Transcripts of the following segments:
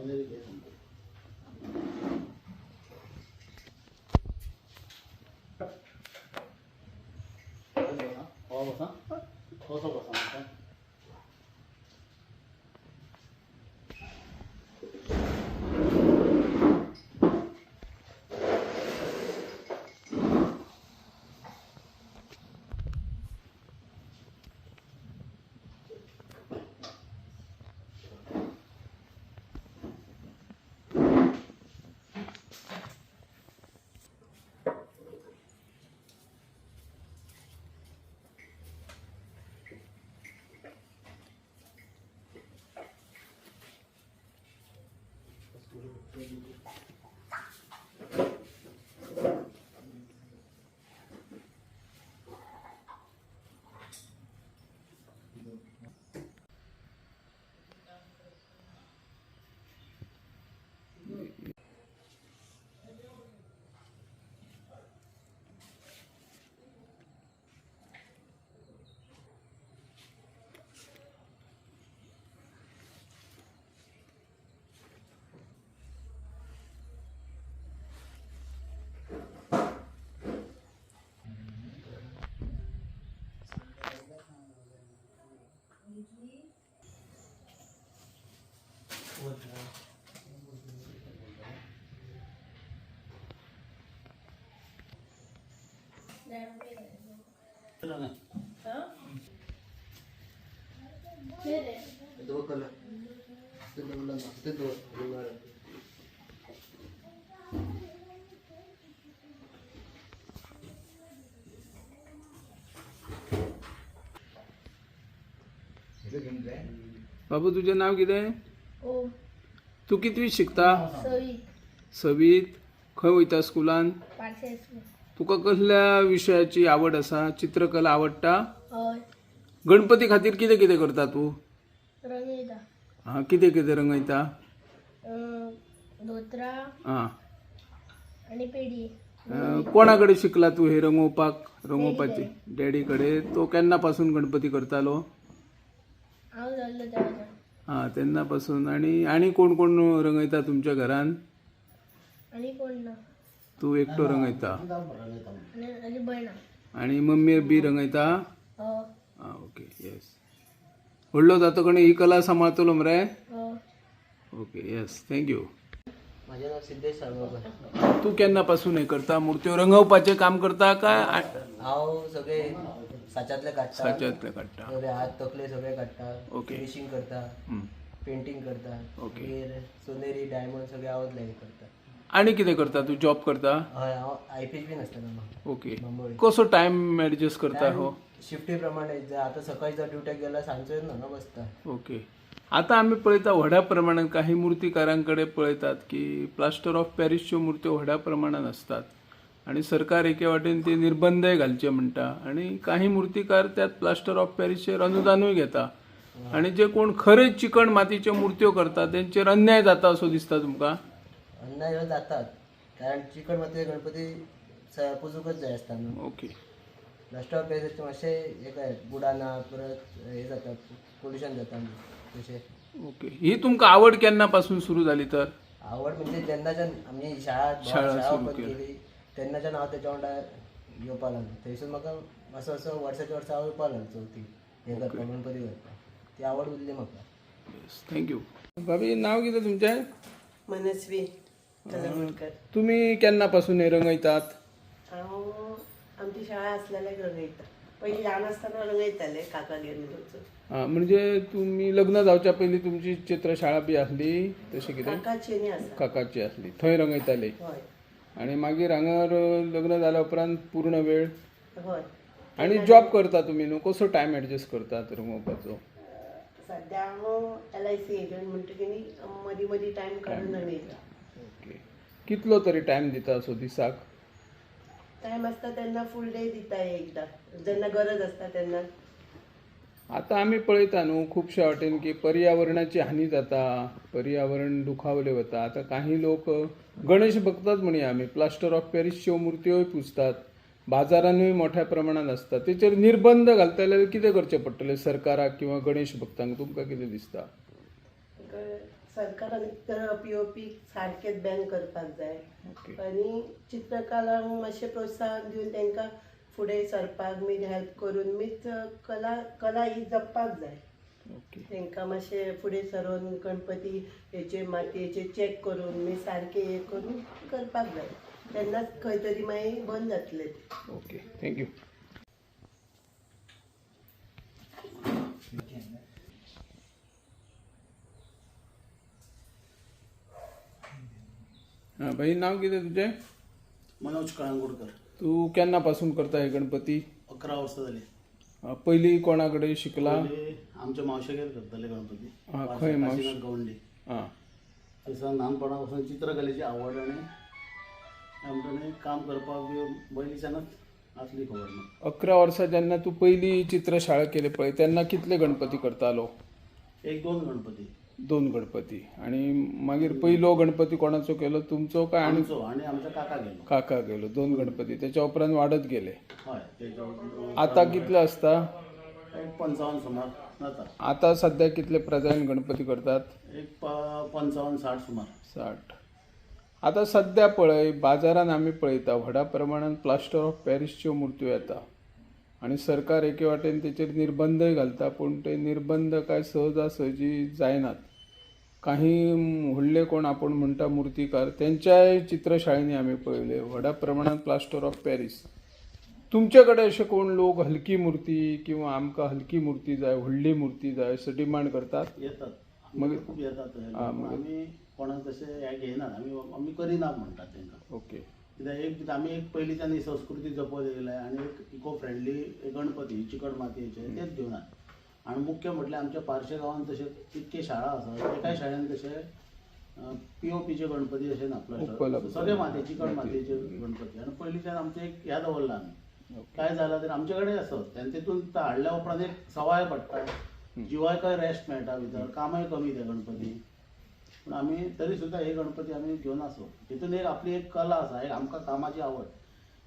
好，我上。बाबू तुझें नाव कितें ओ. तू कितवी शिकता? सवीत खंय वयता स्कुलान? तुका कसल्या विशयाची आवड आसा चित्रकला आवडटा? हय. गणपती खातीर कितें कितें करता तूं? रंगयता. हां कितें कितें रंगयता? अं, धोत्रा. हां. आणि पेडी अं, कोणा कडेन शिकला तूं हे रंगोवपाक रंगोवपाची डॅडी कडेन तो केन्ना पासून गणपती करतालो? हांव जाल्लो तेव्हा हां तेन्ना पासून आनी आनी कोण कोण रंगयता तुमच्या घरान आणि कोण ना. तू एकटो रंगयता आणि हा. मम्मी बी रंगयता? हो. आं ओके येस व्हडलो जातकणे ही कला सांबाळतलो मरे. हो. ओके येस थँक्यू माझे नाव सिद्धेश साळगावकर तू केन्ना पासून हे करता? मूर्त्यो रंगवपाचें काम करता काय हांव सगळे साच्यातले काडटा साच्यातले काडटा सगळे हात तकले सगळे काडटा ओके. फिनिशिंग करता हं. पेंटिंग करता ओके. सोनेरी डायमंड सगळे हांवच हे करता आनी कितें करता तू? जॉब करता? हय हांव ओके. मुंबई कसो टायम एडजस्ट करता? हो. शिफ्टी प्रमाणे जर आता सकाळी जर ड्युट्याक गेला सांजचो येवन हांगा बसता ओके. आता आम्ही पळयता व्हड्या प्रमाणात काही मूर्तिकारांकडे पळयतात की प्लास्टर ऑफ पॅरिसच्यो मूर्त्यो व्हड्या प्रमाणात असतात. आणि सरकार एके वाटेन ते निर्बंधय घालचे म्हणटा आणि काही मूर्तिकार त्यात प्लास्टर ऑफ पॅरिसचेर अनुदानूय घेता. आणि जे कोण खरेच चिकण मातीच्यो मूर्त्यो करतात त्यांचेर अन्याय जाता असो दिसता तुमकां ह्यो जातात. कारण चिकन मातये गणपती स- पुजूकच जाय आसता न्हू ओके. लास्ट ऑफ पेसाचे मातशें हे काय बुडाना परत हे जाता पोल्युशन जाता तसे. ओके. ही तुमकां आवड केन्ना पासून सुरू जाली तर? आवड म्हणजे जेन्नाच्यान आमी शाळा शाळा शाळा सुरू ओपन केली. केली तेन्नाच्यान हांव तेच्या वांगडा येवपा लागलो. थंयसून म्हाका असो असो वर्साच्या वर्सा हांव येवपा लागलो चवथी हे करपा गणपती करपा ती आवड उरली म्हाका थँक्यू भाभी नाव कितें तुमचें? मनस्वी. कलमणकर तुमी केन्ना पासून हे रंगयतात? हांव आमची शाळा आसलेल्याक रंगयता पयलीं ल्हान आसतना रंगयताले काकागेर वचून आं, म्हणजे तुमी लग्न जावच्या पयलीं तुमची चित्रशाळा बी आसली तशें कितें काकाची न्ही आसा काकाची आसली थंय रंगयताले. हय. आणि मागीर हांगर लग्न जाल्या उपरांत पूर्ण वेळ? हय. आणि जॉब करता तुमी न्हू कसो टायम एडजस्ट करतात रंगोवपाचो? सद्या हांव एल आय सी एजंट म्हणटकीर न्ही मदीं मदीं टायम काडून रंगयता कितलो तरी टायम दिता असो दिसाक? टायम आसता तेन्ना फूल डे दिता एकदां. जेन्ना गरज आसता तेन्ना आता आमी पळयता न्हू खुबशा वाटेन की पर्यावरणाची हानी जाता पर्यावरण दुखावले वता आता काही लोक गणेश भक्तच म्हणया आमी प्लास्टर ऑफ पॅरिसच्यो मुर्त्योय पुजतात बाजारानूय मोठ्या प्रमाणात असतात. तेचेर निर्बंध घालता जाल्यार कितें करचें पडटलें सरकाराक किंवा गणेश भक्तांक तुमकां कितें दिसता? सरकारान एक तर पी ओ पी सारकेंच बॅन करपाक जाय. आनी चित्रकलांक मातशें प्रोत्साहन दिवन तांकां फुडें सरपाक मीत हेल्प करून मीत कला कला ही जपपाक जाय. तांकां मातशें फुडें सरोन गणपती हेचे मातयेचे चॅक करून मी सारके हे करून करपाक जाय. तेन्नाच खंय तरी मागीर बंद जातले ओके थँक्यू हां भाई नाव कितें तुजें मनोज कळंगूटकर तू केन्ना पासून करता हे गणपती? अकरा वर्सां जाली अं, पयलीं कोणा कडेन शिकला? पयलीं आमच्या मावशेगेर करताले गणपती. हा, खंय मावश? काशीनाथ गवंडी. ल्हानपणा पासून चित्रकलेची आवड आनी आमच्यानी काम करपाक बी पयलींच्यानच आसली खबर ना अकरा वर्सां जेन्ना तूं पयली चित्रशाळा केली पळय तेन्ना कितले गणपती करतालो एक दोन गणपती. दोन गणपती. आणि मागीर पयलो गणपती कोणाचो केलो? तुमचो काय आणि आमचो. आनी काका गेलो. काका गेलो दोन गणपती. त्याच्या उपरांत वाढत गेले. हय तेच्या आता कितले असता? एक पंचावन्न सुमार जाता आता सध्या कितले प्रजायन गणपती करतात? एक प- पंचावन्न साठ सुमार. साठ. आता सध्या पळय बाजारात आमी पळयता व्हडा प्रमाणात प्लास्टर ऑफ पॅरिसच्यो मुर्त्यो येता. आणि सरकार एके वाटेन तेचेर निर्बंधय घालता पूण ते निर्बंध काय सहजासहजी जायनात. काही व्हडले कोण आपण म्हणटा मुर्तीकार त्यांच्याय चित्रशाळेनी आमी पळयले व्हडा प्रमाणात प्लास्टर ऑफ पॅरिस तुमचे कडेन अशे कोण लोक हलकी मूर्ती किंवा आमकां हलकी मूर्ती जाय व्हडली मूर्ती जाय असं डिमांड करतात? येतात. मागीर- खूब येतात. हे. मागीर- आमी कोणाक तशें हे घेयनात आमी आमी करिनात म्हणटात तांकां ओके. कित्याक एक आमी एक पयलींच्यान ही संस्कृती जपत येयल्या आनी एक इको फ्रेंडली गणपती चिकट मातयेचे तेच घेवनात आनी मुख्य म्हटल्यार आमच्या पार्शे गांवांत तशे कितके शाळा आसात एकाय शाळेन तशे पी ओ पीचे गणपती अशे ना सगळे मातये चिकट मातयेचे गणपती. आनी पयलींच्यान आमचें एक ह्या दवरला आमी काय जालां तर आमचे कडेन आसत आनी तेतून हाडल्या उपरांत एक सवाय पडटा जिवायकाय रेस्ट मेळटा भितर कामय कमी ते गणपती. पूण आमी तरी सुद्दां हे गणपती आमी घेवन आसो हितून एक आपली एक कला आसा एक आमकां कामाची आवड.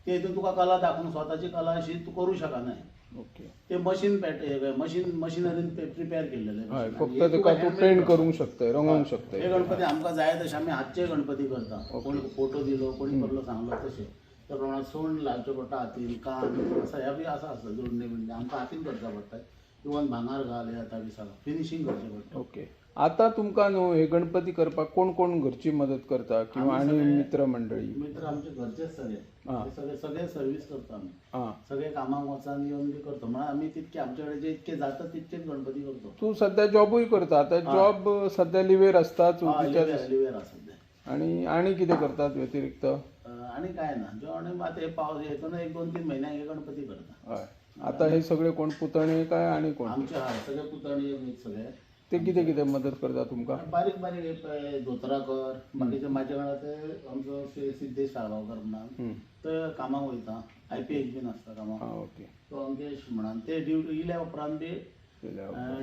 ते हितून तुका कला दाखोवन स्वताची कला अशी तूं करूं शकना ओके. ते मशीन पॅट मशीन मशिनरीन प्रिपेअर केल्लेले हय. फक्त हे तुका तूं पेंट. करूंक शकतय रंगोवंक हे. शकतय. गणपती आमकां जाय तशे आमी हातचे गणपती करता. कोणी फोटो दिलो कोणी करलो सांगलो तशें त्या प्रमाणे सोंड लावचें पडटा हातीन कान असं ह्या बी आसा आसता जोडणी बिडणी. आमकां हातीन करचा पडटा इवन भांगार घाल हे आता बी सगळं फिनिशींग करचें पडटा ओके. आता तुमकां न्हू हे गणपती करपाक कोण कोण घरची मदत करता किंवा आनी मित्र मंडळी? मित्र आमचे घरचेच सगळे. हा. ते सगळे सगळे सर्वीस करता आमी हां. सगळे कामाक वचान येवन बी करता. म्हळ्यार आमी तितके आमचे कडेन जे इतके जाता तितकेच गणपती करता. तूं सध्या जॉबूय करता. आता जॉब सध्या लिवेर आसता चवथीच्या लिवेर लिवेर आसा सध्या. आणि आनी कितें करतात व्यतिरिक्त? अं, आनी काय ना जेवण आतां हे पावस हेतून एक दोन तीन म्हयन्याक हे गणपती करता हय. आता हे सगळे कोण पुतणे काय आनी कोण? आमचे हय सगळे पुतणी सगळे. ते कितें कितें मदत करता तुमकां? बारीक बारीक धोतराकर बाकीचे म्हाजे वांगडा ते आमचो शे- सिद्धेश साळगांवकर म्हणून. हं. ते कामाक वयता आय पी एच बीन आसता कामाक ओके. तो अंकेश म्हणून. ते ड्युटी इल्या उपरांत बी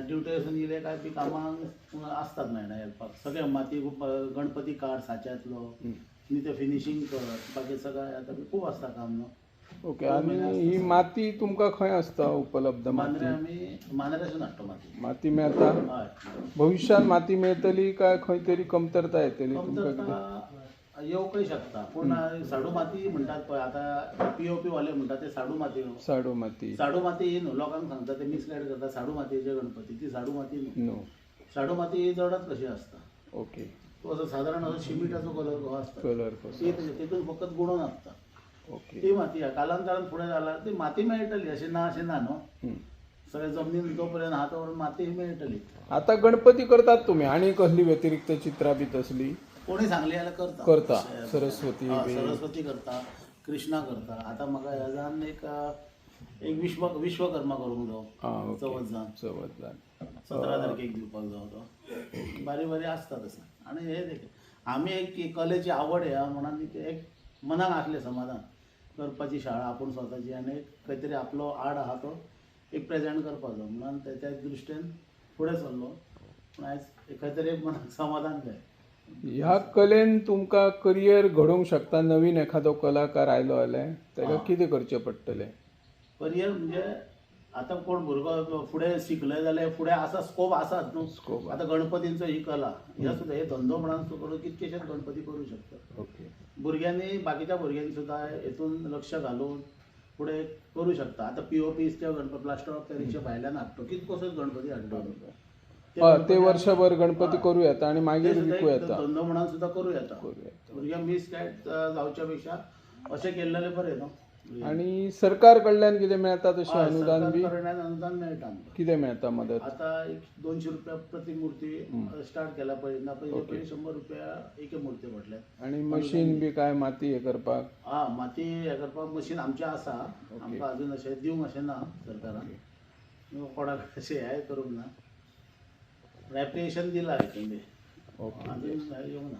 ड्युटी वचून इले काय बी कामाक आसतात मेळना हेल्पाक सगळे माती गणपती काड साच्यातलो. आनी ते फिनिशींग कर. बाकी सगळें आतां खूब आसता काम. न्हू ओके आणि ही माती तुमका खंय असता उपलब्ध मांद्रे माती? मांद्रेसून हाडतो माती. माती मेळता? हय भविष्यात माती मेळतली काय खंय तरी कमतरता येतली तुमका कितें? कमतरता येवकय शकता. पूण साडू माती म्हणटात पळय आतां पीओपी वाले म्हणटात ते साडू माती. न्हू. साडू माती. साडू माती ही न्हू लोकांक सांगता ते मिसगायड करता साडू मातयेचे गणपती ती साडू माती न्हू. नो साडू माती ही जडच कशी असता? ओके. तो असो सादारण असो शिमिटाचो कलर हो असता. कलर कसो ती तितून फकत गुणो नासता ओके. ती माती आहे. कालांतरान फुडें जाल्यार ती माती मेळटली अशें ना अशें ना न्हू हम्म. सगळे जमनीन जोपर्यंत तोपर्यंत माती मेळटली आता गणपती करतात तुम्ही आणि कसली व्यतिरिक्त चित्रां बी तसली? कोणी सांगली जाल्यार करता. करता. सरस्वती हा, बी. सरस्वती करता कृष्णा करता. आता म्हाका ह्या जावन एक एक विश्व विश्वकर्मा करूंक जावो हा ओके. चवथ जावन चवथ जावन सतरा तारखेक दिवपाक जावो तो. बारी बारी आसता तसं आनी हे देख आमी एक कलेची आवड आहे म्हणून एक- एक मनाक आसलें समाधान. करपाची शाळा आपूण स्वताची आनी तरी आपलो आर्ट आहा तो एक प्रेजेंट करपाचो. म्हणून तेच्या दृश्टीन फुडें सरलो पूण आयज खंय तरी मनाक समाधान जाय ह्या कलेन तुमकां करियर घडोवंक शकता नवीन एखादो कलाकार आयलो जाल्यार ताका कितें करचें पडटलें? करियर म्हणजे आतां कोण भुरगो फुडें शिकले जाल्यार फुडें आसा स्कोप आसात न्हू? आसा. आतां गणपतींचो ही कला ह्या सुद्दां हे धंदो म्हणून करून कितकेशेच गणपती करूं शकता ओके. भुरग्यांनी बाकीच्या भुरग्यांनी सुद्दां हेतून लक्ष घालून फुडें करूं शकता. आतां पीओपीस त्या गणपती प्लास्टर ऑफ पॅरिसच्या भायल्यान हाडटा कितको कसोच गणपती हाडटा ते हय ते वर्षभर गणपती करूं येता आनी मागीर विकूं येता धंदो म्हणून सुद्दां करूं येता भुरग्यांक मिस गायड जावच्या पेक्षा अशें केल्लेलें बरें न्हू आनी सरकार कडल्यान कितें मेळता तशें हय, अनुदान बी कडल्यान अनुदान मेळटा आमकां कितें मेळता मदत? आता एक दोनशे रुपया प्रति मूर्ती स्टार्ट केला पहिल्यांदा पहिले पहिले शंभर रुपया एक मूर्ती म्हटल्यार आनी मशीन बी काय? माती हे करपाक हा माती हे करपाक मशीन आमचें आसा आमकां अजून अशें दिवंक अशें ना सरकारान. कोणाक अशें हें करूंक ना. एप्लिकेशन दिला बी ओके. अजून येवंक ना.